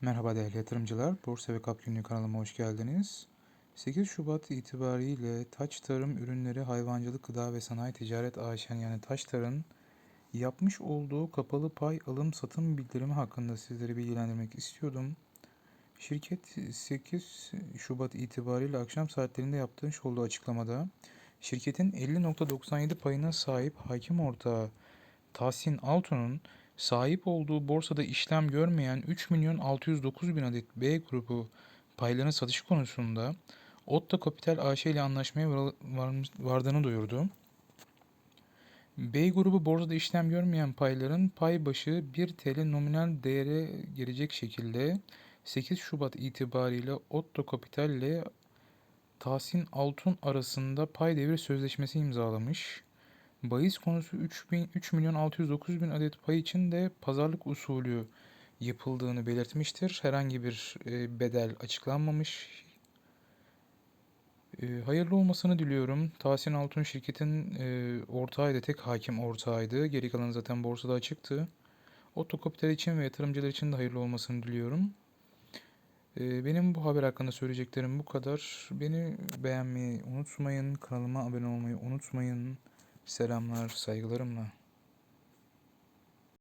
Merhaba değerli yatırımcılar, Borsa ve Kap Günlüğü kanalıma hoş geldiniz. 8 Şubat itibariyle Taç Tarım Ürünleri Hayvancılık Gıda ve Sanayi Ticaret AŞ'nin yani Taçtar'ın yapmış olduğu kapalı pay alım satım bildirimi hakkında sizleri bilgilendirmek istiyordum. Şirket 8 Şubat itibariyle akşam saatlerinde yapmış olduğu açıklamada şirketin 50.97 payına sahip hakim ortağı Tahsin Altun'un sahip olduğu borsada işlem görmeyen 3 milyon 609 bin adet B grubu payların satışı konusunda Otta Capital AŞ ile anlaşmaya vardığını duyurdu. B grubu borsada işlem görmeyen payların pay başı 1 TL nominal değere gelecek şekilde 8 Şubat itibariyle Otto Capital ile Tahsin Altun arasında pay devri sözleşmesi imzalamış. Bahis konusu 3, bin, 3 milyon 609 bin adet pay için de pazarlık usulü yapıldığını belirtmiştir. Herhangi bir e, bedel açıklanmamış. E, hayırlı olmasını diliyorum. Tahsin Altun şirketin e, ortağıydı, tek hakim ortağıydı. Geri kalanı zaten borsada açıktı. Otto Capital için ve yatırımcılar için de hayırlı olmasını diliyorum. Benim bu haber hakkında söyleyeceklerim bu kadar. Beni beğenmeyi unutmayın. Kanalıma abone olmayı unutmayın. Selamlar, saygılarımla.